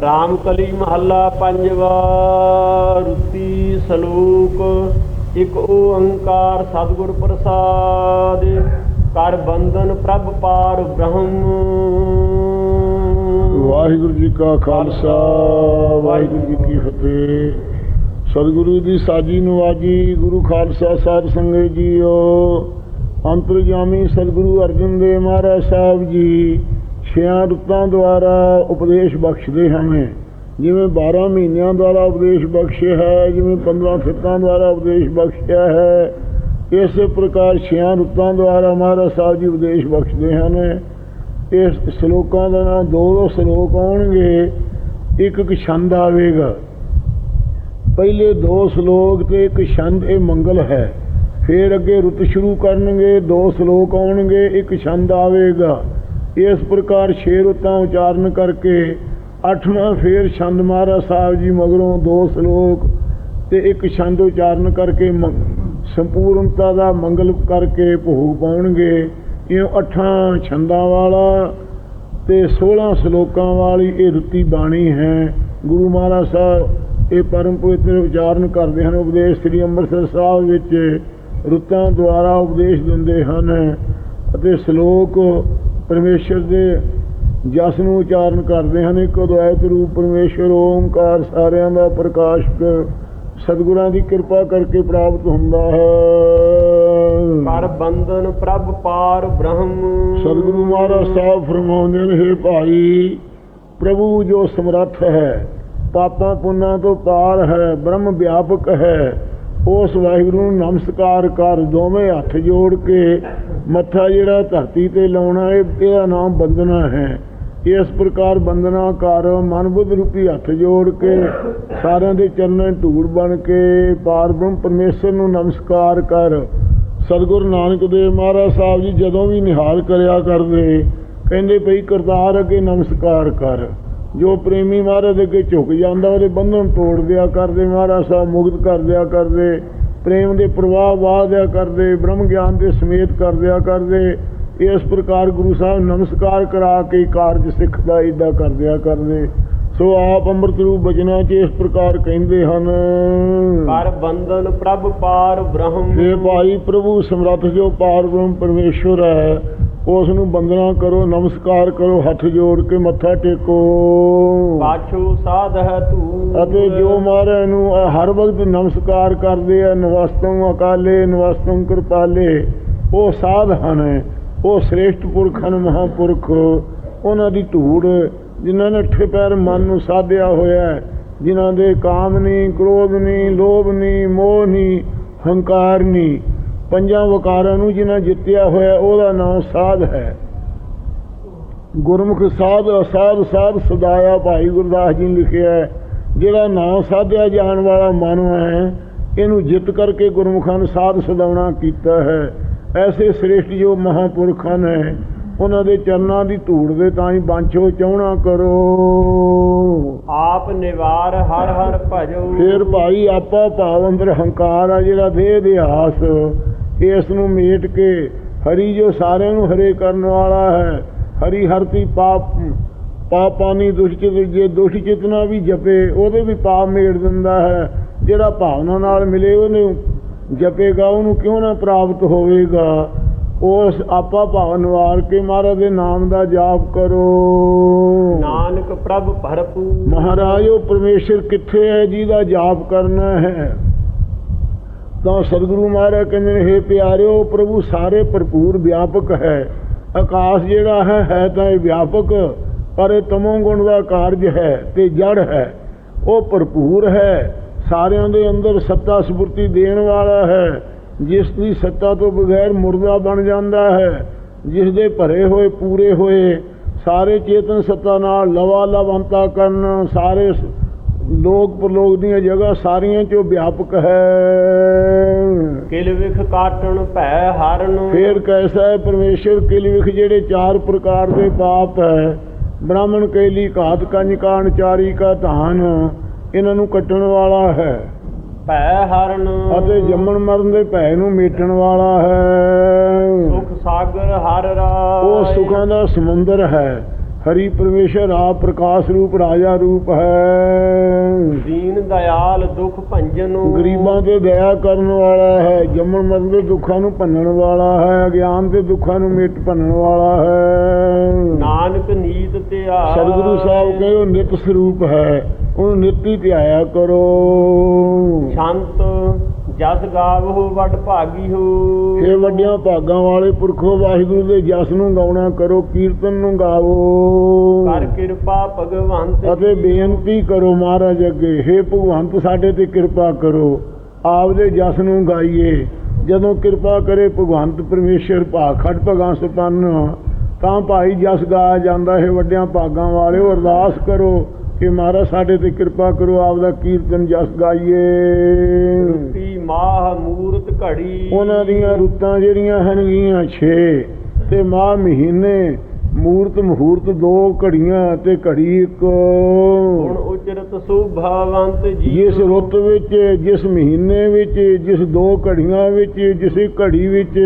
ਰਾਮ ਕਲੀ ਮਹੱਲਾ ਪੰਜਵਾ ਰੁਤੀ ਸਲੋਕ, ਇੱਕ ਓੰਕਾਰ ਸਤਿਗੁਰ ਪ੍ਰਸਾਦ, ਕਰ ਬੰਧਨ ਪ੍ਰਭ ਪਾਰ ਬ੍ਰਹਮ। ਵਾਹਿਗੁਰੂ ਜੀ ਕਾ ਖਾਲਸਾ, ਵਾਹਿਗੁਰੂ ਜੀ ਕੀ ਫਤਿਹ। ਸਤਿਗੁਰੂ ਦੀ ਸਾਜੀ ਨਵਾਜੀ ਗੁਰੂ ਖਾਲਸਾ ਸਾਧ ਸੰਗਤ ਜੀਓ। ਅੰਤਰਜਾਮੀ ਸਤਿਗੁਰੂ ਅਰਜਨ ਦੇਵ ਮਹਾਰਾਜ ਸਾਹਿਬ ਜੀ ਛਿਆਂ ਰੁੱਤਾਂ ਦੁਆਰਾ ਉਪਦੇਸ਼ ਬਖਸ਼ਦੇ ਹਨ। ਜਿਵੇਂ 12 ਮਹੀਨਿਆਂ ਦੁਆਰਾ ਉਪਦੇਸ਼ ਬਖਸ਼ਿਆ ਹੈ, ਜਿਵੇਂ 15 ਫਿੱਤਾਂ ਦੁਆਰਾ ਉਪਦੇਸ਼ ਬਖਸ਼ਿਆ ਹੈ, ਇਸੇ ਪ੍ਰਕਾਰ ਛਿਆਂ ਰੁੱਤਾਂ ਦੁਆਰਾ ਮਹਾਰਾਜ ਸਾਹਿਬ ਜੀ ਉਪਦੇਸ਼ ਬਖਸ਼ਦੇ ਹਨ। ਇਸ ਸ਼ਲੋਕਾਂ ਦਾ ਨਾਮ ਦੋ ਦੋ ਸ਼ਲੋਕ ਆਉਣਗੇ। ਇੱਕ ਇੱਕ ਛੰਦ ਆਵੇਗਾ। ਪਹਿਲੇ ਦੋ ਸ਼ਲੋਕ ਤੇ ਇੱਕ ਛੰਦ ਇਹ ਮੰਗਲ ਹੈ। ਫਿਰ ਅੱਗੇ ਰੁੱਤ ਸ਼ੁਰੂ ਕਰਨਗੇ, ਦੋ ਸ਼ਲੋਕ ਆਉਣਗੇ, ਇੱਕ ਛੰਦ ਆਵੇਗਾ। ਇਸ ਪ੍ਰਕਾਰ ਛੇ ਰੁੱਤਾਂ ਉਚਾਰਨ ਕਰਕੇ ਅੱਠਵਾਂ ਫੇਰ ਛੰਦ ਮਹਾਰਾਜ ਸਾਹਿਬ ਜੀ ਮਗਰੋਂ ਦੋ ਸ਼ਲੋਕ ਤੇ ਇੱਕ ਛੰਦ ਉਚਾਰਨ ਕਰਕੇ ਮ- ਸੰਪੂਰਨਤਾ ਦਾ ਮੰਗਲ ਕਰਕੇ ਭੋਗ ਪਾਉਣਗੇ। ਇਹ ਅੱਠਾਂ ਛੰਦਾਂ ਵਾਲਾ ਤੇ 16 ਸ਼ਲੋਕਾਂ ਵਾਲੀ ਇਹ ਰੁੱਤੀ ਬਾਣੀ ਹੈ। ਗੁਰੂ ਮਹਾਰਾਜ ਸਾਹਿਬ ਇਹ ਪਰਮ ਪਵਿੱਤਰ ਉਚਾਰਨ ਕਰਦੇ ਹਨ। ਉਪਦੇਸ਼ ਸ੍ਰੀ ਅੰਮ੍ਰਿਤਸਰ ਸਾਹਿਬ ਵਿੱਚ ਰੁੱਤਾਂ ਦੁਆਰਾ ਉਪਦੇਸ਼ ਦਿੰਦੇ ਹਨ ਅਤੇ ਸ਼ਲੋਕ ਪਰਮੇਸ਼ਰ ਦੇ ਜਸ ਨੂੰ ਉਚਾਰਨ ਕਰਦੇ ਹਨ। ਇੱਕ ਅਦਵੈਤ ਰੂਪ ਪਰਮੇਸ਼ਰ ਓਮਕਾਰ ਸਾਰਿਆਂ ਦਾ ਪ੍ਰਕਾਸ਼ਕ ਸਤਿਗੁਰਾਂ ਦੀ ਕਿਰਪਾ ਕਰਕੇ ਪ੍ਰਾਪਤ ਹੁੰਦਾ ਹੈ। ਕਰ ਬੰਧਨ ਪ੍ਰਭ ਪਾਰ ਬ੍ਰਹਮ। ਸਤਿਗੁਰੂ ਮਹਾਰਾਜ ਸਾਹਿਬ ਫਰਮਾਉਂਦੇ ਨੇ ਹੈ ਭਾਈ ਪ੍ਰਭੂ ਜੋ ਸਮਰੱਥ ਹੈ ਪਾਪਾਂ ਪੁੰਨਾਂ ਤੋਂ ਪਾਰ ਹੈ ਬ੍ਰਹਮ ਵਿਆਪਕ ਹੈ ਉਸ ਵਾਹਿਗੁਰੂ ਨੂੰ ਨਮਸਕਾਰ ਕਰ, ਦੋਵੇਂ ਹੱਥ ਜੋੜ ਕੇ ਮੱਥਾ ਜਿਹੜਾ ਧਰਤੀ ਤੇ ਲਾਉਣਾ ਇਹ ਇਹਦਾ ਨਾਮ ਬੰਦਨਾ ਹੈ। ਇਸ ਪ੍ਰਕਾਰ ਬੰਦਨਾ ਕਰ ਮਨ ਬੁੱਧ ਰੂਪੀ ਹੱਥ ਜੋੜ ਕੇ ਸਾਰਿਆਂ ਦੇ ਚਰਨਾਂ ਧੂੜ ਬਣ ਕੇ ਪਾਰ ਬ੍ਰਹਮ ਪਰਮੇਸ਼ਰ ਨੂੰ ਨਮਸਕਾਰ ਕਰ। ਸਤਿਗੁਰੂ ਨਾਨਕ ਦੇਵ ਮਹਾਰਾਜ ਸਾਹਿਬ ਜੀ ਜਦੋਂ ਵੀ ਨਿਹਾਲ ਕਰਿਆ ਕਰਦੇ, ਕਹਿੰਦੇ ਭਈ ਕਰਤਾਰ ਅੱਗੇ ਨਮਸਕਾਰ ਕਰ। ਜੋ ਪ੍ਰੇਮੀ ਮਹਾਰਾਜ ਦੇ ਅੱਗੇ ਝੁਕ ਜਾਂਦਾ ਉਹਦੇ ਬੰਧਨ ਤੋੜ ਦਿਆ ਕਰਦੇ ਮਹਾਰਾਜ ਸਾਹਿਬ ਮੁਕਤ ਕਰ ਦਿਆ ਕਰਦੇ ਪ੍ਰੇਮ ਦੇ ਪ੍ਰਵਾਹ ਵਾਹ ਦਿਆ ਕਰਦੇ ਬ੍ਰਹਮ ਗਿਆਨ ਦੇ ਸਮੇਤ ਕਰ ਦਿਆ ਕਰਦੇ ਇਸ ਪ੍ਰਕਾਰ ਗੁਰੂ ਸਾਹਿਬ ਨਮਸਕਾਰ ਕਰਾ ਕੇ ਕਾਰਜ ਸਿੱਖਦਾ ਏਦਾਂ ਕਰ ਦਿਆ ਕਰਦੇ। ਸੋ ਆਪ ਅੰਮ੍ਰਿਤ ਰੂਪ ਬਚਨਾਂ 'ਚ ਇਸ ਪ੍ਰਕਾਰ ਕਹਿੰਦੇ ਹਨ। ਕਰ ਬੰਧਨ ਪ੍ਰਭ ਪਾਰ ਬ੍ਰਹਮ। ਇਹ ਭਾਈ ਪ੍ਰਭੂ ਸਮਰੱਥ ਜੋ ਪਾਰ ਬ੍ਰਹਮ ਪਰਮੇਸ਼ਵਰ ਹੈ ਉਸ ਨੂੰ ਬੰਦਨਾ ਕਰੋ ਨਮਸਕਾਰ ਕਰੋ ਹੱਥ ਜੋੜ ਕੇ ਮੱਥਾ ਟੇਕੋ। ਪਾਛੂ ਸਾਧ ਹੈ ਤੂੰ ਅਤੇ ਜੋ ਮਹਾਰਾਜ ਨੂੰ ਹਰ ਵਕਤ ਨਮਸਕਾਰ ਕਰਦੇ ਆ ਨਵਸਤੰ ਅਕਾਲੇ ਨਵਸਤੰ ਕਿਰਪਾਲੇ ਉਹ ਸਾਧ ਹਨ ਉਹ ਸ੍ਰੇਸ਼ਟ ਪੁਰਖ ਹਨ ਮਹਾਪੁਰਖ। ਉਹਨਾਂ ਦੀ ਧੂੜ ਜਿਨ੍ਹਾਂ ਨੇ ਠੇ ਪੈਰ ਮਨ ਨੂੰ ਸਾਧਿਆ ਹੋਇਆ ਹੈ ਜਿਨ੍ਹਾਂ ਦੇ ਕਾਮ ਨਹੀਂ ਕ੍ਰੋਧ ਨਹੀਂ ਲੋਭ ਨਹੀਂ ਮੋਹ ਨਹੀਂ ਹੰਕਾਰ ਨਹੀਂ ਪੰਜਾਂ ਵਕਾਰਾਂ ਨੂੰ ਜਿਨ੍ਹਾਂ ਜਿੱਤਿਆ ਹੋਇਆ ਉਹਦਾ ਨਾਮ ਸਾਧ ਹੈ। ਗੁਰਮੁਖ ਸਾਧ ਅਸਾਧ ਸਾਧ ਸਦਾਇਆ ਭਾਈ ਗੁਰਦਾਸ ਜੀ ਨੇ ਲਿਖਿਆ ਹੈ ਜਿਹੜਾ ਨਾਮ ਸਾਧਿਆ ਜਾਣ ਵਾਲਾ ਮਨ ਹੈ ਇਹਨੂੰ ਜਿੱਤ ਕਰਕੇ ਗੁਰਮੁਖਾਂ ਨੇ ਸਾਧ ਸਦਾਉਣਾ ਕੀਤਾ ਹੈ। ਐਸੇ ਸ੍ਰੇਸ਼ਟ ਜੋ ਮਹਾਪੁਰਖਾਂ ਨੇ ਉਹਨਾਂ ਦੇ ਚਰਨਾਂ ਦੀ ਧੂੜ ਦੇ ਤਾਂ ਹੀ ਬਾਂਛੋ ਚਾਹਣਾ ਕਰੋ। ਆਪ ਨਿਵਾਰ ਹਰ ਹਰ ਭਜੋ। ਫੇਰ ਭਾਈ ਆਪਾ ਭਾਵ ਅੰਦਰ ਹੰਕਾਰ ਆ ਜਿਹੜਾ ਦੇਹ ਦੇ ਹਾਸ ਇਸ ਨੂੰ ਮੇਟ ਕੇ ਹਰੀ ਜੋ ਸਾਰਿਆਂ ਨੂੰ ਹਰੇ ਕਰਨ ਵਾਲਾ ਹੈ। ਹਰੀ ਹਰਤੀ ਪਾਪ ਪਾਪਾਨੀ ਦੁਸ਼ਚਿਤ ਜੇ ਦੁਸ਼ਟ ਚਿਤਨਾ ਵੀ ਜਪੇ ਉਹਦੇ ਵੀ ਪਾਪ ਮੇੜ ਦਿੰਦਾ ਹੈ। ਜਿਹੜਾ ਭਾਵਨਾ ਨਾਲ ਮਿਲੇ ਉਹਨੂੰ ਜਪੇਗਾ ਉਹਨੂੰ ਕਿਉਂ ਨਾ ਪ੍ਰਾਪਤ ਹੋਵੇਗਾ? ਉਸ ਆਪਾ ਭਾਵ ਨਿਵਾਰ ਕੇ ਮਹਾਰਾਜ ਦੇ ਨਾਮ ਦਾ ਜਾਪ ਕਰੋ। ਨਾਨਕ ਪ੍ਰਭ ਭਰਪੂਰ। ਮਹਾਰਾਜ ਉਹ ਪਰਮੇਸ਼ਰ ਕਿੱਥੇ ਹੈ ਜਿਹਦਾ ਜਾਪ ਕਰਨਾ ਹੈ? ਤਾਂ ਸਤਿਗੁਰੂ ਮਹਾਰਾਜ ਕਹਿੰਦੇ ਨੇ हे ਪਿਆਰਿਓ, ਪ੍ਰਭੂ ਸਾਰੇ ਭਰਪੂਰ ਵਿਆਪਕ ਹੈ। ਆਕਾਸ਼ ਜਿਹੜਾ ਹੈ ਹੈ ਤਾਂ ਇਹ ਵਿਆਪਕ, ਪਰ ਇਹ ਤਮੋ ਗੁਣ ਦਾ ਕਾਰਜ ਹੈ ਤੇ ਜੜ ਹੈ। ਉਹ ਭਰਪੂਰ ਹੈ। ਸਾਰਿਆਂ ਦੇ ਅੰਦਰ ਸੱਤਾ ਸਪੁਰਤੀ ਦੇਣ ਵਾਲਾ ਹੈ। ਜਿਸ ਦੀ ਸੱਤਾ ਤੋਂ ਬਗੈਰ ਮੁਰਦਾ ਬਣ ਜਾਂਦਾ ਹੈ, ਜਿਸ ਦੇ ਭਰੇ ਹੋਏ, ਪੂਰੇ ਹੋਏ, ਸਾਰੇ ਚੇਤਨ ਸੱਤਾ ਨਾਲ ਲਵਾ ਲਵੰਤਾ ਕਰਨ, ਸਾਰੇ ਸ- ਲੋਕ ਪ੍ਰਲੋਕ ਦੀਆਂ ਜਗ੍ਹਾ ਸਾਰੀਆਂ ਚੋਂ ਵਿਆਪਕ ਹੈ। ਕਿਲ ਵਿਖ ਕਾਟਣ ਭੈ ਹਰਨ। ਫੇਰ ਕੈਸਾ ਹੈ ਪਰਮੇਸ਼ਰ ਕਿਲ ਵਿਖ ਜਿਹੜੇ ਚਾਰ ਪ੍ਰਕਾਰ ਦੇ ਪਾਪ ਹੈ ਬ੍ਰਾਹਮਣ ਕੈਲੀ ਘਾਤ ਕੰਜ ਕਾਣ ਚਾਰੀ ਕਾ ਧਾਨ ਇਹਨਾਂ ਨੂੰ ਕੱਟਣ ਵਾਲਾ ਹੈ। ਭੈ ਹਰਨ। ਅਤੇ ਜੰਮਣ ਮਰਨ ਦੇ ਭੈ ਨੂੰ ਮੇਟਣ ਵਾਲਾ ਹੈ। ਸੁਖ ਸਾਗਰ ਹਰ ਰਾਜ ਉਹ ਸੁਖਾਂ ਦਾ ਸਮੁੰਦਰ ਹੈ। ਹਰੀ ਪਰਮੇਸ਼ਰ ਆਪ ਪ੍ਰਕਾਸ਼ ਰੂਪ ਰਾਜਾ ਰੂਪ ਹੈ। ਦੀਨ ਦਇਆਲ ਦੁਖ ਭੰਜਨ ਗਰੀਬਾਂ ਤੇ ਦਇਆ ਕਰਨ ਵਾਲਾ ਹੈ ਜੰਮਣ ਮਰਨ ਦੇ ਦੁੱਖਾਂ ਨੂੰ ਭੰਨਣ ਵਾਲਾ ਹੈ ਅਗਿਆਨ ਦੇ ਦੁੱਖਾਂ ਨੂੰ ਮਿਟ ਭੰਨਣ ਵਾਲਾ ਹੈ। ਨਾਨਕ ਨੀਤ ਤੇ ਆ ਸਤਿਗੁਰੂ ਸਾਹਿਬ ਕਹਿੰਦੇ ਉਹ ਨਿਤ ਸਰੂਪ ਹੈ ਉਹਨੂੰ ਨਿਤ ਹੀ ਧਿਆਇਆ ਕਰੋ। ਸ਼ਾਂਤ ਜਸ ਗਾਵੋ ਵਡ ਭਾਗੀ ਹੋ। ਇਹ ਵੱਡਿਆਂ ਭਾਗਾਂ ਵਾਲੇ ਪੁਰਖੋ ਵਾਹਿਗੁਰੂ ਦੇ ਜਸ ਨੂੰ ਗਾਉਣਾ ਕਰੋ ਕੀਰਤਨ ਨੂੰ ਗਾਵੋ। ਕਰ ਕਿਰਪਾ ਭਗਵੰਤ ਅਤੇ ਬੇਨਤੀ ਕਰੋ ਮਹਾਰਾਜ ਅੱਗੇ। हे ਭਗਵੰਤ ਸਾਡੇ ਤੇ ਕਿਰਪਾ ਕਰੋ। ਆਪਦੇ ਜਸ ਨੂੰ ਗਾਈਏ। ਜਦੋਂ ਕਿਰਪਾ ਕਰੇ ਭਗਵੰਤ ਪਰਮੇਸ਼ਰ ਭਾਖੜ ਭਗਾਂ ਸੁਪੰਨ ਤਾਂ ਭਾਈ ਜਸ ਗਾਇਆ ਜਾਂਦਾ ਹੈ ਵੱਡਿਆਂ ਭਾਗਾਂ ਵਾਲਿਓ ਅਰਦਾਸ ਕਰੋ। ਕਿ ਮਹਾਰਾਜ ਸਾਡੇ ਤੇ ਕਿਰਪਾ ਕਰੋ ਆਪਦਾ ਕੀਰਤਨ ਜਸ ਗਾਈਏ। ਰੁਪੀ ਮਾਹ ਮੂਰਤ ਘੜੀ। ਉਹਨਾਂ ਦੀਆਂ ਰੁੱਤਾਂ ਜਿਹੜੀਆਂ ਹਨਗੀਆਂ 6 ਤੇ ਮਾਹ ਮਹੀਨੇ ਮੂਰਤ ਮਹੂਰਤ ਦੋ ਘੜੀਆਂ ਤੇ ਘੜੀ ਇੱਕ। ਹੁਣ ਉਚਰਤ ਸੁਭਾਵੰਤ ਜੀ ਜਿਸ ਰੁੱਤ ਵਿੱਚ ਜਿਸ ਮਹੀਨੇ ਵਿੱਚ ਜਿਸ ਦੋ ਘੜੀਆਂ ਵਿੱਚ ਜਿਸ ਘੜੀ ਵਿੱਚ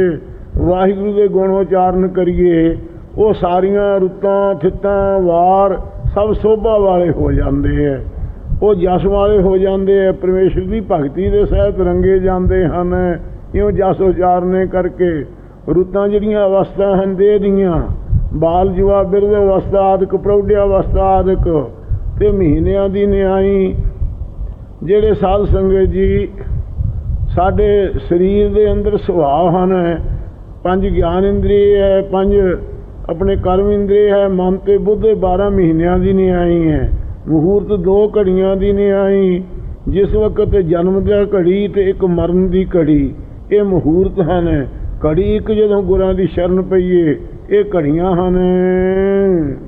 ਵਾਹਿਗੁਰੂ ਦੇ ਗੁਣ ਉਚਾਰਨ ਕਰੀਏ ਉਹ ਸਾਰੀਆਂ ਰੁੱਤਾਂ ਥਿੱਤਾਂ ਵਾਰ ਸਭ ਸੋਭਾ ਵਾਲੇ ਹੋ ਜਾਂਦੇ ਐ। ਉਹ ਜਸ ਵਾਲੇ ਹੋ ਜਾਂਦੇ ਐ। ਪਰਮੇਸ਼ਰ ਦੀ ਭਗਤੀ ਦੇ ਸਹਿਤ ਰੰਗੇ ਜਾਂਦੇ ਹਨ। ਇਉਂ ਜਸ ਉਚਾਰਨੇ ਕਰਕੇ ਰੁੱਤਾਂ ਜਿਹੜੀਆਂ ਅਵਸਥਾ ਹਨ ਦੇਹ ਦੀਆਂ, ਬਾਲ ਜੁਵਾ ਬਿਰਧ ਅਵਸਥਾ ਆਦਿਕ ਪ੍ਰੌਢਿਆ ਅਵਸਥਾ ਆਦਿਕ ਤੇ ਮਹੀਨਿਆਂ ਦੀ ਨਿਆਈ ਜਿਹੜੇ ਸਾਧ ਸੰਗਤ ਜੀ ਸਾਡੇ ਸਰੀਰ ਦੇ ਅੰਦਰ ਸੁਭਾਅ ਹਨ, ਪੰਜ ਗਿਆਨ ਇੰਦਰੀ ਹੈ ਪੰਜ ਆਪਣੇ ਕਰਮ ਇੰਦਰੀ ਹੈ ਮਨ ਤੇ ਬੁੱਧ ਦੇ 12 ਮਹੀਨਿਆਂ ਦੀ ਨਿਆਈ ਹੈ। ਮਹੂਰਤ ਦੋ ਘੜੀਆਂ ਦੀ ਨਿਆਈ। ਜਿਸ ਵਕਤ ਜਨਮ ਦਾ ਘੜੀ ਤੇ ਇੱਕ ਮਰਨ ਦੀ ਘੜੀ। ਇਹ ਮਹੂਰਤ ਹਨ। ਘੜੀ ਇੱਕ ਜਦੋਂ ਗੁਰਾਂ ਦੀ ਸ਼ਰਨ ਪਈਏ ਇਹ ਘੜੀਆਂ ਹਨ।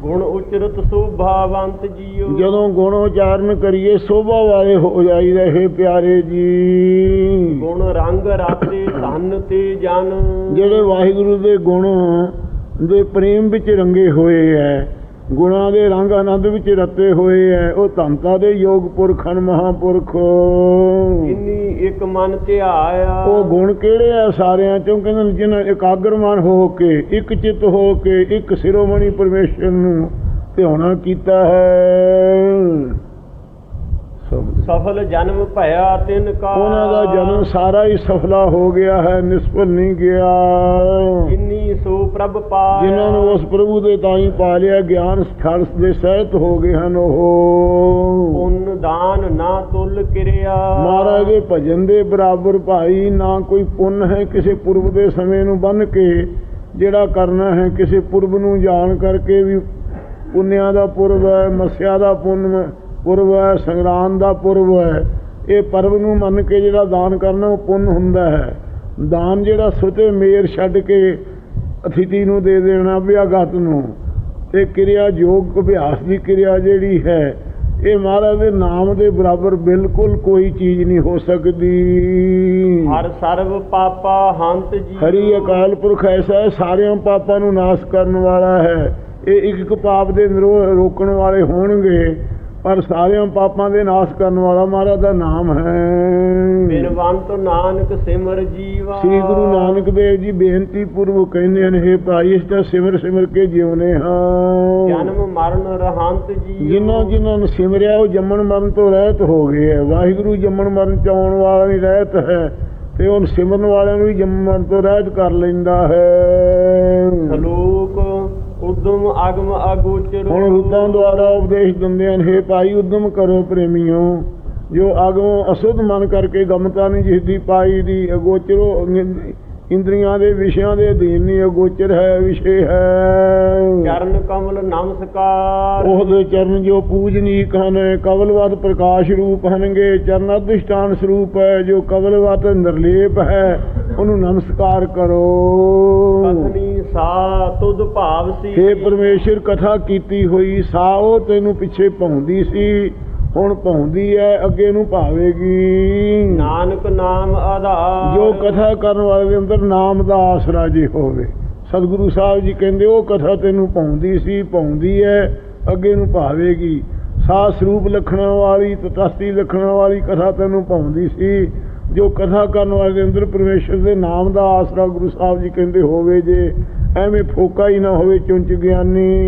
ਗੁਣ ਉਚਰਤ ਸੁਭਾਵੰਤ ਜੀਓ। ਜਦੋਂ ਗੁਣ ਉਚਾਰਨ ਕਰੀਏ ਸੋਭਾ ਵਾਲੇ ਹੋ ਜਾਈਦਾ ਹੈ ਪਿਆਰੇ ਜੀ। ਗੁਣ ਰੰਗ ਰਾਤੇ ਧਨ ਤੇ ਜਨ। ਜਿਹੜੇ ਵਾਹਿਗੁਰੂ ਦੇ ਗੁਣ ਦੇ ਪ੍ਰੇਮ ਵਿੱਚ ਰੰਗੇ ਹੋਏ ਐ ਗੁਣਾਂ ਦੇ ਰੰਗ ਆਨੰਦ ਵਿੱਚ ਰਤੇ ਹੋਏ ਐ ਉਹ ਧੰਤਾ ਦੇ ਯੋਗ ਪੁਰਖ ਹਨ ਮਹਾਪੁਰਖ। ਜਿਨੀ ਇੱਕ ਮਨ ਧਿਆਇਆ ਉਹ ਗੁਣ ਕਿਹੜੇ ਆ ਸਾਰਿਆਂ ਚੋਂ? ਕਹਿੰਦੇ ਜਿਨ੍ਹਾਂ ਇਕਾਗਰ ਮਨ ਹੋ ਕੇ ਇੱਕ ਚਿੱਤ ਹੋ ਕੇ ਇੱਕ ਸਿਰੋਮਣੀ ਪਰਮੇਸ਼ਰ ਨੂੰ ਧਿਆਉਣਾ ਕੀਤਾ ਹੈ। ਸਫਲ ਜਨਮ ਭਇਆ ਤਿਨ ਕਾ ਉਹਨਾਂ ਦਾ ਜਨਮ ਸਾਰਾ ਹੀ ਸਫਲਾ ਹੋ ਗਿਆ ਹੈ ਨਿਸਫਲ ਨਹੀਂ ਗਿਆ। ਜਿਨੀ ਸੋ ਪ੍ਰਭ ਪਾਇਆ। ਜਿਨ੍ਹਾਂ ਨੂੰ ਉਸ ਪ੍ਰਭੂ ਦੇ ਤਾਈ ਪਾ ਲਿਆ ਗਿਆਨ ਸਥਲ ਦੇ ਸਹਿਤ ਹੋ ਗਏ ਹਨ ਉਹ। ਪੁੰਨ ਦਾਨ ਨਾ ਤੁਲ ਕਿਰਿਆ। ਮਹਾਰਾਜ ਦੇ ਭਜਨ ਦੇ ਬਰਾਬਰ ਭਾਈ ਨਾ ਕੋਈ ਪੁੰਨ ਹੈ ਕਿਸੇ ਪੁਰਬ ਦੇ ਸਮੇਂ ਨੂੰ ਬੰਨ ਕੇ ਜਿਹੜਾ ਕਰਨਾ ਹੈ ਕਿਸੇ ਪੁਰਬ ਨੂੰ ਜਾਣ ਕਰਕੇ ਵੀ ਪੁੰਨਿਆਂ ਦਾ ਪੁਰਬ ਹੈ ਮਸਿਆ ਦਾ ਪੁੰਨ ਪੁਰਬ ਹੈ ਸੰਗਰਾਮ ਦਾ ਪੁਰਬ ਹੈ। ਇਹ ਪਰਬ ਨੂੰ ਮੰਨ ਕੇ ਜਿਹੜਾ ਦਾਨ ਕਰਨਾ ਉਹ ਪੁੰਨ ਹੁੰਦਾ ਹੈ। ਦਾਨ ਜਿਹੜਾ ਸੁਤੇ ਮੇਰ ਛੱਡ ਕੇ ਅਥਿਤੀ ਨੂੰ ਦੇ ਦੇਣਾ ਵਿਆਗਤ ਨੂੰ। ਤੇ ਕਿਰਿਆ ਯੋਗ ਅਭਿਆਸ ਦੀ ਕਿਰਿਆ ਜਿਹੜੀ ਹੈ ਇਹ ਮਹਾਰਾਜ ਦੇ ਨਾਮ ਦੇ ਬਰਾਬਰ ਬਿਲਕੁਲ ਕੋਈ ਚੀਜ਼ ਨਹੀਂ ਹੋ ਸਕਦੀ। ਹਰ ਸਰਬ ਪਾਪਾ ਹੰਤ ਜੀ ਹਰੀ ਅਕਾਲ ਪੁਰਖ ਐਸਾ ਹੈ ਸਾਰਿਆਂ ਪਾਪਾਂ ਨੂੰ ਨਾਸ਼ ਕਰਨ ਵਾਲਾ ਹੈ। ਇਹ ਇੱਕ ਇੱਕ ਪਾਪ ਦੇ ਨਿਰੋ- ਰੋਕਣ ਵਾਲੇ ਹੋਣਗੇ। ਪਰ ਸਾਰਿਆਂ ਪਾਪਾਂ ਦੇ ਨਾਸ਼ ਕਰਨ ਵਾਲਾ ਮਹਾਰਾਜ ਦਾ ਨਾਮ ਹੈ। ਬਿਨਵੰਤ ਨਾਨਕ ਸਿਮਰ ਜੀਵਾ। ਸ੍ਰੀ ਗੁਰੂ ਨਾਨਕ ਦੇਵ ਜੀ ਬੇਨਤੀ ਪੂਰਵਕ ਕਹਿੰਦੇ ਹਨ हे ਭਾਈ ਇਸ ਦਾ ਸਿਮਰ ਸਿਮਰ ਕੇ ਜਿਉਨੇ ਹਾਂ। ਜਨਮ ਮਰਨ ਰਹੰਤ ਜੀ ਜਿਨ੍ਹਾਂ ਜਿਨ੍ਹਾਂ ਨੂੰ ਸਿਮਰਿਆ ਉਹ ਜੰਮਣ ਮਰਨ ਤੋਂ ਰਹਿਤ ਹੋ ਗਏ ਹੈ। ਵਾਹਿਗੁਰੂ ਜੰਮਣ ਮਰਨ ਚ ਆਉਣ ਵਾਲਾ ਵੀ ਰਹਿਤ ਹੈ ਤੇ ਉਹ ਸਿਮਰਨ ਵਾਲਿਆਂ ਨੂੰ ਵੀ ਜੰਮਣ ਮਰਨ ਤੋਂ ਰਹਿਤ ਕਰ ਲੈਂਦਾ ਹੈ। ਸਲੋਕ ਉਦਮ ਅਗਮ ਅਗੋਚਰ ਹੁਣ ਰੁੱਤਾਂ ਦੁਆਰਾ ਉਪਦੇਸ਼ ਦਿੰਦੇ ਹਨ हे ਭਾਈ, ਉਦਮ ਕਰੋ ਪ੍ਰੇਮੀਓ। ਜੋ ਅਗੋਂ ਅਸੁੱਧ ਮਨ ਕਰਕੇ ਗਮਤਾ ਨਹੀਂ ਜਿਸ ਦੀ ਪਾਈ ਦੀ ਅਗੋਚਰੋ ਇੰਦਰੀਆਂ ਦੇ ਵਿਸ਼ਿਆਂ ਦੇ ਅਧੀਨ ਨਹੀਂ ਅਗੋਚਰ ਹੈ ਵਿਸ਼ੇ ਹੈ। ਚਰਨ ਕਮਲ ਨਮਸਕਾਰ। ਉਹਦੇ ਚਰਨ ਜੋ ਪੂਜਨੀਕ ਹਨ ਕਵਲਵਤ ਪ੍ਰਕਾਸ਼ ਰੂਪ ਹਨਗੇ ਚਰਨ ਅਧਿਸ਼ਟਾਨ ਸਰੂਪ ਹੈ ਜੋ ਕਵਲਵਤ ਨਿਰਲੇਪ ਹੈ ਉਹਨੂੰ ਨਮਸਕਾਰ ਕਰੋ। ਕਥਨੀ ਸਾ ਤੁਧ ਭਾਵ ਸੀ। हे ਪਰਮੇਸ਼ਰ ਕਥਾ ਕੀਤੀ ਹੋਈ ਸਾ ਉਹ ਤੈਨੂੰ ਪਿੱਛੇ ਪਾਉਂਦੀ ਸੀ। ਹੁਣ ਪਾਉਂਦੀ ਹੈ ਅੱਗੇ ਨੂੰ ਭਾਵੇਗੀ। ਨਾਨਕ ਨਾਮ ਆਧਾਰ। ਜੋ ਕਥਾ ਕਰਨ ਵਾਲੇ ਦੇ ਅੰਦਰ ਨਾਮ ਦਾ ਆਸਰਾ ਜੇ ਹੋਵੇ। ਸਤਿਗੁਰੂ ਸਾਹਿਬ ਜੀ ਕਹਿੰਦੇ ਉਹ ਕਥਾ ਤੈਨੂੰ ਪਾਉਂਦੀ ਸੀ ਪਾਉਂਦੀ ਹੈ ਅੱਗੇ ਨੂੰ ਭਾਵੇਗੀ। ਸਾਹ ਸਰੂਪ ਲਖਣਾ ਵਾਲੀ ਤਤਸਤੀ ਲਖਣਾ ਵਾਲੀ ਕਥਾ ਤੈਨੂੰ ਪਾਉਂਦੀ ਸੀ। ਜੋ ਕਥਾ ਕਰਨ ਵਾਲੇ ਦੇ ਅੰਦਰ ਪਰਮੇਸ਼ਰ ਦੇ ਨਾਮ ਦਾ ਆਸਰਾ ਗੁਰੂ ਸਾਹਿਬ ਜੀ ਕਹਿੰਦੇ ਹੋਵੇ ਜੇ ਐਵੇਂ ਫੋਕਾ ਹੀ ਨਾ ਹੋਵੇ ਚੁੰਚ ਗਿਆਨੀ।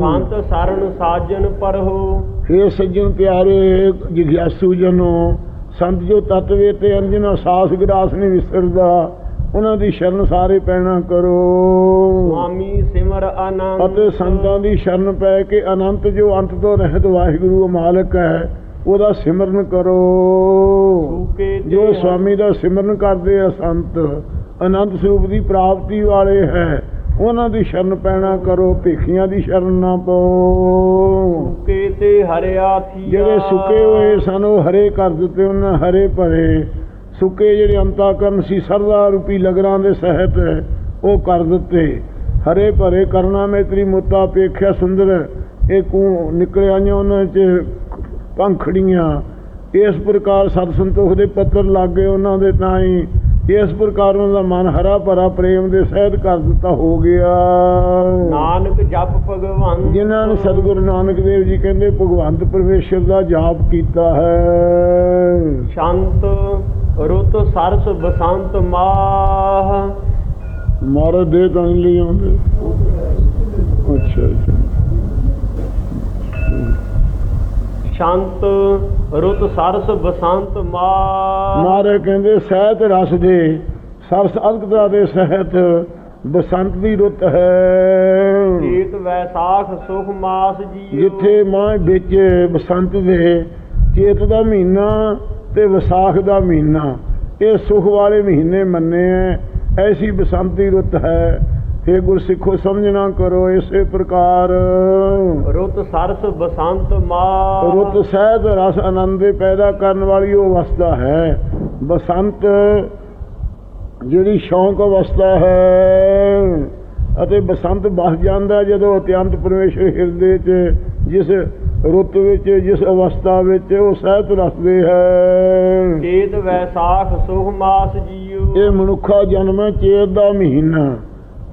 ਸੰਤ ਸਰਨ ਸਾਜਨ ਪਰਹੋ ਹੇ ਸੱਜਣ ਪਿਆਰੇ ਜਿਗਿਆਸੂ ਜਨੋ ਸੰਤ ਜੋ ਤਤਵੇ ਤੇ ਅੰਜਨਾ ਸਾਸ ਗਰਾਸ ਨਹੀਂ ਵਿਸਰਦਾ ਉਹਨਾਂ ਦੀ ਸ਼ਰਨ ਸਾਰੇ ਪੈਣਾ ਕਰੋ। ਸੁਆਮੀ ਸਿਮਰ ਆਨੰਦ। ਅਤੇ ਸੰਤਾਂ ਦੀ ਸ਼ਰਨ ਪੈ ਕੇ ਅਨੰਤ ਜੋ ਅੰਤ ਤੋਂ ਰਹਿਤ ਵਾਹਿਗੁਰੂ ਮਾਲਕ ਹੈ ਉਹਦਾ ਸਿਮਰਨ ਕਰੋ। ਜੋ ਸਵਾਮੀ ਦਾ ਸਿਮਰਨ ਕਰਦੇ ਆ ਸੰਤ ਅਨੰਤ ਸਰੂਪ ਦੀ ਪ੍ਰਾਪਤੀ ਵਾਲੇ ਹੈ ਉਹਨਾਂ ਦੀ ਸ਼ਰਨ ਪੈਣਾ ਕਰੋ ਭੇਖੀਆਂ ਦੀ ਸ਼ਰਨ ਨਾ ਪਾਓ। ਸੂਕੇ ਤੇ ਹਰਿਆ ਥੀਆ। ਜਿਹੜੇ ਸੁੱਕੇ ਹੋਏ ਸਨ ਉਹ ਹਰੇ ਕਰ ਦਿੱਤੇ ਉਹਨਾਂ ਹਰੇ ਭਰੇ। ਸੁੱਕੇ ਜਿਹੜੇ ਅੰਤਾਕਰਨ ਸੀ ਸਰਦਾ ਰੂਪੀ ਲਗਰਾਂ ਦੇ ਸਹਿਤ ਉਹ ਕਰ ਦਿੱਤੇ। ਹਰੇ ਭਰੇ ਕਰਨਾ ਮੇ ਤੇਰੀ ਮੁੱਤਾ ਪੇਖਿਆ ਸੁੰਦਰ। ਇਹ ਕੂ ਨਿਕਲ ਆਈਆਂ ਉਹਨਾਂ ਚ ਪੰਖੜੀਆਂ। ਇਸ ਪ੍ਰਕਾਰ ਸਤ ਸੰਤੋਖ ਦੇ ਪੱਤਰ ਲੱਗੇ ਉਹਨਾਂ ਦੇ ਤਾਂ ਹੀ। ਇਸ ਪ੍ਰਕਾਰ ਉਹਨਾਂ ਦਾ ਮਨ ਹਰਾ ਭਰਾ ਪ੍ਰੇਮ ਦੇ ਸਹਿਤ ਕਰ ਦਿੱਤਾ ਹੋ ਗਿਆ। ਨਾਨਕ ਜਪ ਭਗਵੰਤ। ਜਿਨ੍ਹਾਂ ਨੂੰ ਸਤਿਗੁਰੂ ਨਾਨਕ ਦੇਵ ਜੀ ਕਹਿੰਦੇ ਭਗਵੰਤ ਪਰਮੇਸ਼ਰ ਦਾ ਜਾਪ ਕੀਤਾ ਹੈ। ਸ਼ਾਂਤ ਰੁੱਤ ਸਰਸ ਬਸੰਤ ਮਾਹ। ਮਹਾਰਾਜ ਦੇ ਤਾਂ ਲਈ ਆਉਂਦੇ। ਅੱਛਾ ਅੱਛਾ। ਸ਼ਾਂਤ ਰੁੱਤ ਸਰਸ ਬਸੰਤ ਮਾਹ ਮਹਾਰਾਜ ਕਹਿੰਦੇ ਸਹਿਤ ਰਸ ਦੇ ਸਰਸ ਅਦਕਤਾ ਦੇ ਸਹਿਤ ਬਸੰਤ ਦੀ ਰੁੱਤ ਹੈ। ਚੇਤ ਵੈਸਾਖ ਸੁਖ ਮਾਸ ਜੀ ਜਿੱਥੇ ਮਾਂ ਵਿੱਚ ਬਸੰਤ ਦੇ ਚੇਤ ਦਾ ਮਹੀਨਾ ਤੇ ਵਿਸਾਖ ਦਾ ਮਹੀਨਾ ਇਹ ਸੁਖ ਵਾਲੇ ਮਹੀਨੇ ਮੰਨੇ ਐ ਐਸੀ ਬਸੰਤੀ ਰੁੱਤ ਹੈ। ਇਹ ਗੁਰਸਿੱਖੋ ਸਮਝਣਾ ਕਰੋ ਇਸੇ ਪ੍ਰਕਾਰ। ਰੁੱਤ ਸਰਸ ਬਸੰਤ ਮਾਹ ਰੁੱਤ ਸਹਿਤ ਰਸ ਆਨੰਦ ਪੈਦਾ ਕਰਨ ਵਾਲੀ ਉਹ ਅਵਸਥਾ ਹੈ। ਬਸੰਤ ਜਿਹੜੀ ਸ਼ੌਂਕ ਅਵਸਥਾ ਹੈ ਅਤੇ ਬਸੰਤ ਬਸ ਜਾਂਦਾ ਜਦੋਂ ਅਤਿਅੰਤ ਪਰਮੇਸ਼ਰ ਹਿਰਦੇ 'ਚ ਜਿਸ ਰੁੱਤ ਵਿੱਚ ਜਿਸ ਅਵਸਥਾ ਵਿੱਚ ਉਹ ਸਹਿਤ ਰਸਦੇ ਹੈ। ਚੇਤ ਵੈਸਾਖ ਸੁਖ ਮਾਸ ਜੀਓ ਇਹ ਮਨੁੱਖਾ ਜਨਮ ਚੇਤ ਦਾ ਮਹੀਨਾ।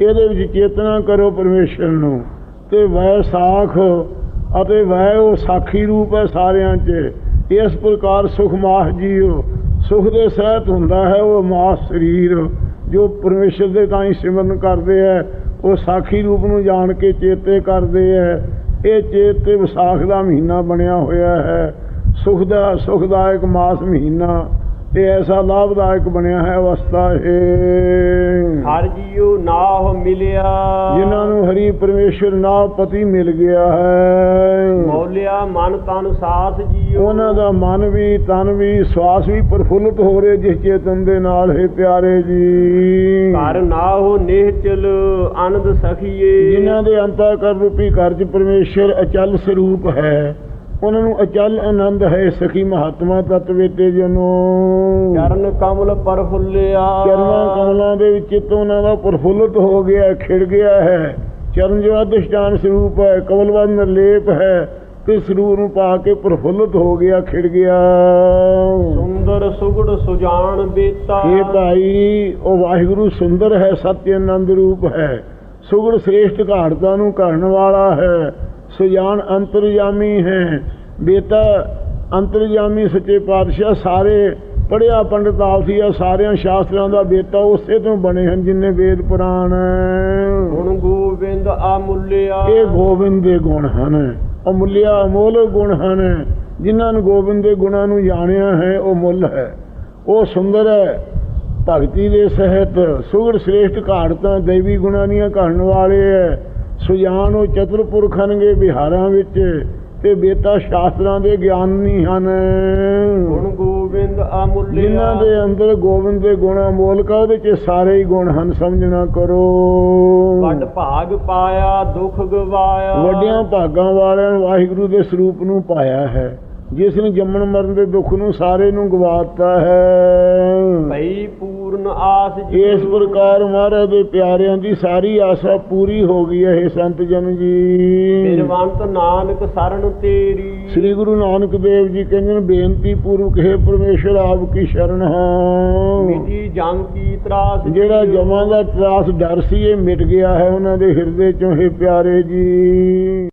ਇਹਦੇ ਵਿੱਚ ਚੇਤਨਾ ਕਰੋ ਪਰਮੇਸ਼ਰ ਨੂੰ ਤੇ ਵੈਸਾਖ ਅਤੇ ਵੈ ਉਹ ਸਾਖੀ ਰੂਪ ਹੈ ਸਾਰਿਆਂ 'ਚ। ਇਸ ਪ੍ਰਕਾਰ ਸੁਖ ਮਾਸ ਜੀਓ। ਸੁਖ ਦੇ ਸਹਿਤ ਹੁੰਦਾ ਹੈ ਉਹ ਮਾਸ ਸਰੀਰ। ਜੋ ਪਰਮੇਸ਼ਰ ਦੇ ਤਾਂ ਹੀ ਸਿਮਰਨ ਕਰਦੇ ਹੈ, ਉਹ ਸਾਖੀ ਰੂਪ ਨੂੰ ਜਾਣ ਕੇ ਚੇਤੇ ਕਰਦੇ ਹੈ। ਇਹ ਚੇਤ ਤੇ ਵਿਸਾਖ ਦਾ ਮਹੀਨਾ ਬਣਿਆ ਹੋਇਆ ਹੈ। ਸੁਖ ਦਾ ਸੁਖਦਾਇਕ ਮਾਸ ਮਹੀਨਾ। ਇਹ ਐਸਾ ਲਾਭਦਾਇਕ ਬਣਿਆ ਹੈ ਅਵਸਥਾ ਇਹ। ਹਰ ਜੀਓ ਨਾਹ ਮਿਲਿਆ। ਜਿਨ੍ਹਾਂ ਨੂੰ ਹਰੀ ਪਰਮੇਸ਼ਰ ਨਾਮ ਪਤੀ ਮਿਲ ਗਿਆ ਹੈ। ਮੌਲਿਆ ਮਨ ਤਨ ਸਾਥ ਜੀਓ ਉਹਨਾਂ ਦਾ ਮਨ ਵੀ ਤਨ ਵੀ ਸਵਾਸ ਵੀ ਪ੍ਰਫੁੱਲਤ ਹੋ ਰਹੇ ਜਿਸ ਚੇਤਨ ਦੇ ਨਾਲ ਹੈ ਪਿਆਰੇ ਜੀ। ਘਰ ਨਾਹੋ ਨਿਹਚਲ ਆਨੰਦ ਸਖੀਏ। ਜਿਨ੍ਹਾਂ ਦੇ ਅੰਤःਕਰ ਰੂਪੀ ਘਰ 'ਚ ਪਰਮੇਸ਼ਰ ਅਚਲ ਸਰੂਪ ਹੈ। ਉਹਨਾਂ ਨੂੰ ਅਚਲ ਆਨੰਦ ਹੈ ਸਖੀ ਮਹਾਤਮਾ ਤਤਵੇ ਤੇ ਜਨੋ। ਚਰਨ ਕਮਲ ਪਰ ਫੁੱਲਿਆ ਚਰਨਾਂ ਕਮਲਾਂ ਦੇ ਵਿੱਚ ਚਿੱਤ ਉਹਨਾਂ ਦਾ ਪ੍ਰਫੁੱਲਤ ਹੋ ਗਿਆ ਖਿੜ ਗਿਆ ਹੈ। ਚਰਨ ਜੋ ਅਧਿਸ਼ਟਾਨ ਸਰੂਪ ਹੈ ਕਮਲਵਾਦ ਨਿਰਲੇਪ ਹੈ ਤੇ ਸਰੂਪ ਨੂੰ ਪਾ ਕੇ ਪ੍ਰਫੁੱਲਤ ਹੋ ਗਿਆ ਖਿੜ ਗਿਆ। ਸੁੰਦਰ ਸੁਗੜ ਸੁਜਾਨ ਬੇਤਾ। ਇਹ ਭਾਈ ਉਹ ਵਾਹਿਗੁਰੂ ਸੁੰਦਰ ਹੈ ਸਤਿ ਆਨੰਦ ਰੂਪ ਹੈ। ਸੁਗੜ ਸ੍ਰੇਸ਼ਟ ਘਾੜਤਾ ਨੂੰ ਘੜਨ ਵਾਲਾ ਹੈ। ਸੁਜਾਨ ਅੰਤਰਜਾਮੀ ਹੈ। ਬੇਤਾ ਅੰਤਰਜਾਮੀ ਸੱਚੇ ਪਾਤਸ਼ਾਹ ਸਾਰੇ ਪੜਿਆ ਪੰਡਤ ਆਲਸੀ ਆ ਸਾਰਿਆਂ ਸ਼ਾਸਤਰਾਂ ਦਾ ਬੇਤਾ ਉਸੇ ਤੋਂ ਬਣੇ ਹਨ ਜਿੰਨੇ ਵੇਦ ਪੁਰਾਣ। ਗੁਣ ਗੋਬਿੰਦ ਅਮੁੱਲਿਆ। ਇਹ ਗੋਬਿੰਦ ਦੇ ਗੁਣ ਹਨ। ਅਮੁੱਲਿਆ ਅਮੋਲ ਗੁਣ ਹਨ। ਜਿਨ੍ਹਾਂ ਨੂੰ ਗੋਬਿੰਦ ਦੇ ਗੁਣਾਂ ਨੂੰ ਜਾਣਿਆ ਹੈ ਉਹ ਮੁੱਲ ਹੈ। ਉਹ ਸੁੰਦਰ ਹੈ। ਭਗਤੀ ਦੇ ਸਹਿਤ ਸੁਗੜ ਸ੍ਰੇਸ਼ਟ ਘਾੜਤਾਂ ਦੇਵੀ ਗੁਣਾਂ ਦੀਆਂ ਘੜਨ ਵਾਲੇ ਹੈ। ਸੁਜਾਨ ਉਹ ਚਤੁਰ ਪੁਰਖ ਹਨਗੇ ਵਿਹਾਰਾਂ ਵਿੱਚ ਤੇ ਬੇਤਾ ਸ਼ਾਸਤਰਾਂ ਦੇ ਗਿਆਨੀ ਹਨ। ਗੁਣ ਗੋਬਿੰਦ ਅਮੁੱਲਿਆ। ਜਿਨ੍ਹਾਂ ਦੇ ਅੰਦਰ ਗੋਬਿੰਦ ਦੇ ਗੁਣ ਅਮੋਲਕਾ ਉਹਦੇ ਚ ਸਾਰੇ ਹੀ ਗੁਣ ਹਨ ਸਮਝਣਾ ਕਰੋ। ਵੱਡ ਭਾਗ ਪਾਇਆ ਦੁਖ ਗਵਾਇਆ। ਵੱਡਿਆਂ ਭਾਗਾਂ ਵਾਲਿਆਂ ਵਾਹਿਗੁਰੂ ਦੇ ਸਰੂਪ ਨੂੰ ਪਾਇਆ ਹੈ। ਜਿਸ ਨੇ ਜੰਮਣ ਮਰਨ ਦੇ ਦੁੱਖ ਨੂੰ ਸਾਰੇ ਨੂੰ ਗਵਾਤਾ ਹੈ। ਭਈ ਪੂਰਨ ਆਸ ਜੀ। ਇਸ ਪ੍ਰਕਾਰ ਮਹਾਰਾਜ ਦੇ ਪਿਆਰਿਆਂ ਦੀ ਸਾਰੀ ਆਸਾ ਪੂਰੀ ਹੋ ਗਈ ਹੈ ਸੰਤ ਜਨ ਜੀ। ਬਿਰਵੰਤ ਨਾਨਕ ਸਰਨ ਤੇਰੀ। ਸ੍ਰੀ ਗੁਰੂ ਨਾਨਕ ਦੇਵ ਜੀ ਕਹਿੰਦੇ ਨੇ ਬੇਨਤੀ ਪੂਰਵਕ ਹੈ ਪਰਮੇਸ਼ਰ ਆਪ ਕੀ ਸ਼ਰਨ ਹਾਂ। ਮਿਟੀ ਜਮ ਕੀ ਤਰਾਸ ਜਿਹੜਾ। ਜਮਾਂ ਦਾ ਤਰਾਸ ਡਰ ਸੀ ਇਹ ਮਿਟ ਗਿਆ ਹੈ ਉਹਨਾਂ ਦੇ ਹਿਰਦੇ ਚੋਂ ਇਹ ਪਿਆਰੇ ਜੀ।